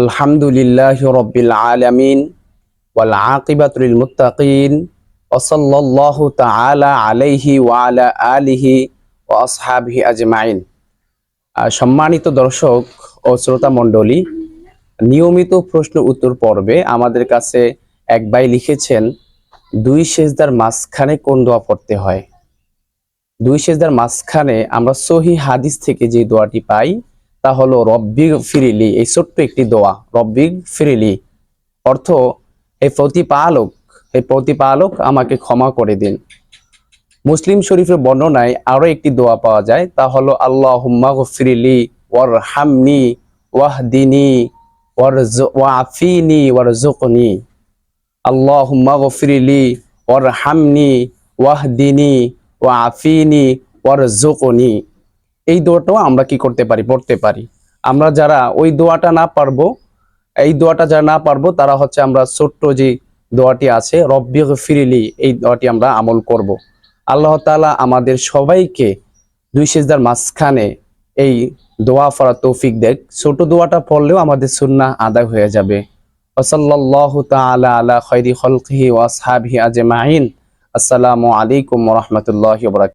আলহামদুলিল্লাহ রব্বিল আলামিন ওয়াল আকিবাতুল মুত্তাকিন ওসল্লাল্লাহু তাআলা আলাইহি ওয়া আলা আলিহি ওয়া আসহাবিহি আজমাইন। সম্মানিত দর্শক ও শ্রোতা মণ্ডলী, নিয়মিত প্রশ্ন উত্তর পর্বে আমাদের কাছে এক ভাই লিখেছেন, দুই সেজদার মাঝখানে কোন দোয়া পড়তে হয়? দুই সেজদার মাঝখানে আমরা সহি হাদিস থেকে যে দোয়াটি পাই তা হলো, রব্বিগ ফিরিলি এই ছোট্ট একটি দোয়া, রব্বিগ ফিরিলি অর্থ, হে প্রতিপালক হে প্রতিপালক, আমাকে ক্ষমা করে দিন। মুসলিম শরীফের বর্ণনায় আরও একটি দোয়া পাওয়া যায়, তা হলো আল্লাহ ফিরিলি ওয়ার হামনি ওয়াহদিনী ওয়াফিনি ওয়ারজুকনি আল্লাহ ফিরিলি ওয়ার হামনি ওয়াহদিনী ওয়াফিনি ওয়ারজুকনি এই দোয়াটাও আমরা কি করতে পারি, পড়তে পারি। আমরা যারা ওই দোয়াটা না পারব, এই দোয়াটা যারা না পারব, তারা হচ্ছে আমরা ছোট্ট যে দোয়াটি আছে, রব্বি ফিরিলি এই দোয়াটি আমরা আমল করব। আল্লাহ তাআলা আমাদের সবাইকে দুই সেজদার মাঝখানে এই দোয়া পড়া তৌফিক দেখ। ছোট দোয়াটা পড়লেও আমাদের সুন্না আদায় হয়ে যাবে। ওসল্লাল্লাহু তাআলা আলা খৈরি খলকিহি ওয়া আসহাবিহি আজমাইন। আসসালামু আলাইকুম রাহমাতুল্লাহি বারাকাতুহু।